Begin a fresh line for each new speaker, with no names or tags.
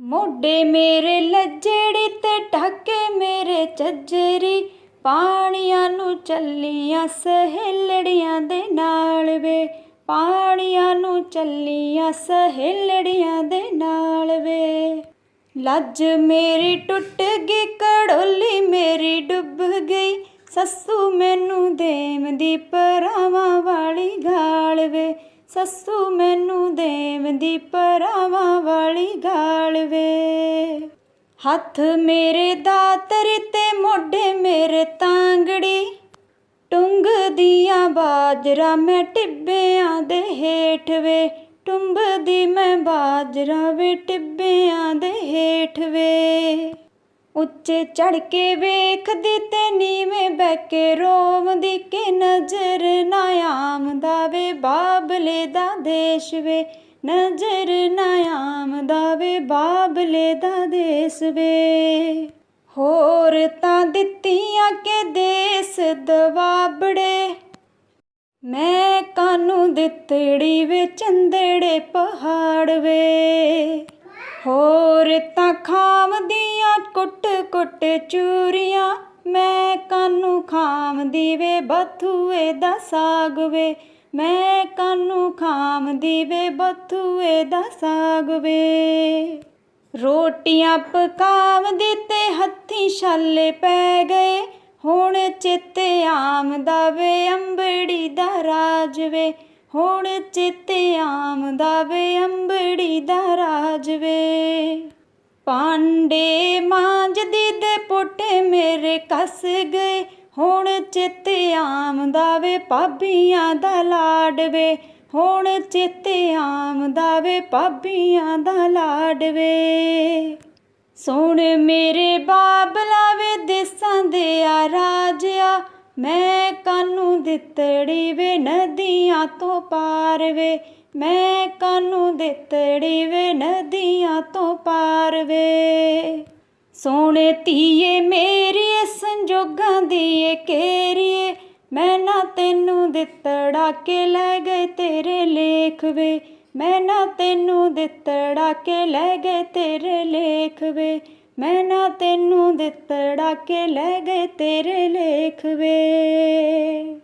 ਮੋਢੇ ਮੇਰੇ ਲੱਜੜੀ ਤੇ ਢਾਕੇ ਮੇਰੇ ਚੱਜਰੀ ਪਾਣੀਆਂ ਨੂੰ ਚੱਲੀਆਂ ਸਹੇਲੜੀਆਂ ਦੇ ਨਾਲ ਵੇ, ਪਾਣੀਆਂ ਨੂੰ ਚੱਲੀਆਂ ਸਹੇਲੜੀਆਂ ਦੇ ਨਾਲ ਵੇ। ਲੱਜ ਮੇਰੀ ਟੁੱਟ ਗਈ, ਕੜੋਲੀ ਮੇਰੀ ਡੁੱਬ ਗਈ, ਸੱਸੂ ਮੈਨੂੰ ਦੇਵਦੀ ਪਰਾਵਾਂ ਵਾਲੀ ਗਾਲ ਵੇ। ਸੱਸੂ ਮੈਨੂੰ ਦੇਵ ਦੀ ਪਰਾਵਾਂ ਵਾਲੀ ਗਾਲ ਵੇ। ਹੱਥ ਮੇਰੇ ਦਾਤਰ ਤੇ ਮੋਢੇ ਮੇਰੇ ਤਾਂਗੜੀ। ਟੁੰਗਦੀਆਂ ਬਾਜਰਾ ਮੈਂ ਟਿੱਬਿਆਂ ਦੇ ਹੇਠ ਵੇ। ਟੁੰਬਦੀ ਮੈਂ ਬਾਜਰਾ ਵੇ ਟਿੱਬਿਆਂ ਦੇ ਹੇਠ ਵੇ। ਉੱਚੇ ਚੜ ਕੇ ਵੇਖਦੀ ਤੇ ਨੀਵੇਂ ਬਹਿ ਕੇ ਰੋਵਦੀ ਕਿ ਨਜ਼ਰ ਨਾ ਆਮਦਾ ਵੇ। ਬਾਬਲੇ ਦਾ ਦੇਸ਼ ਵੇ, ਨਜ਼ਰ ਨਾ ਆਮਦਾ ਵੇ ਬਾਬਲੇ ਦਾ ਦੇਸ਼ ਵੇ। ਹੋਰ ਤਾਂ ਦਿੱਤੀਆਂ ਕਿ ਦੇਸ ਦਵਾਬੜੇ। ਮੈਂ ਕਾਨੂੰ ਦਿੱਤੜੀ ਵੇ, ਚੰਦੜੇ ਪਹਾੜ ਵੇ। ਹੋਰ ਤਾਂ ਖਾਮਦੀਆਂ ਕੁੱਟ ਕੁੱਟ ਚੂਰੀਆਂ, ਮੈਂ ਕਾਨੂੰ ਖਾਮਦੀ ਵੇ, ਬਥੂਏ ਦਾ ਸਾਗ ਵੇ। ਮੈਂ ਕਾਨੂੰ ਖਾਮ ਦੀਵੇ, ਬਥੂਏ ਦਾ ਸਾਗ ਵੇ। ਰੋਟੀਆਂ ਪਕਾਵਦੀ ਤੇ ਹੱਥੀ ਛਾਲੇ ਪੈ ਗਏ। ਹੁਣ ਚੇਤੇ ਆਮਦਾ ਵੇ, ਅੰਬੜੀ ਦਾ ਰਾਜ ਵੇ। ਹੁਣ ਚੇਤੇ ਆਮਦਾ ਵੇ, ਅੰਬੜੀ ਦਾ ਰਾਜ ਵੇ। ਪਾਂਡੇ ਮਾਂਜਦੀ ਦੇ ਪੁੱਟੇ ਮੇਰੇ ਕੱਸ ਗਏ। ਹੁਣ ਚਿੱਤੇ ਆਮਦਾ ਵੇ ਭਾਬੀਆਂ ਦਾ ਲਾਡ ਵੇ ਹੁਣ ਚਿੱਤੇ ਆਮਦਾ ਵੇ ਭਾਬੀਆਂ ਦਾ ਲਾਡ ਵੇ ਸੁਣ ਮੇਰੇ ਬਾਬਲਾ ਵੇ, ਦੇਸਾਂ ਦੇ ਆ ਰਾਜਿਆ। ਮੈਂ ਕਾਨੂੰ ਦਿੱਤੜੀ ਵੇ, ਨਦੀਆਂ ਤੋਂ ਪਾਰ ਵੇ ਮੈਂ ਕਾਨੂੰ ਦਿੱਤੜੀ ਵੇ, ਨਦੀਆਂ ਤੋਂ ਪਾਰ ਵੇ ਸੋਹਣੇ ਧੀਏ ਮੇਰੀ ਸੰਜੋਗਾਂ ਦੀ ਏ ਕੇਰੀਏ, ਮੈਂ ਨਾ ਤੈਨੂੰ ਦਿੱਤੜਾ ਕੇ ਲੈ ਗਏ ਤੇਰੇ ਲੇਖ ਵੇ। ਮੈਂ ਨਾ ਤੈਨੂੰ ਦਿੱਤੜਾ ਕੇ ਲੈ ਗਏ ਤੇਰੇ ਲੇਖ ਵੇ। ਮੈਂ ਨਾ ਤੈਨੂੰ ਦਿੱਤੜਾ ਕੇ ਲੈ ਗਏ ਤੇਰੇ ਲੇਖ ਵੇ।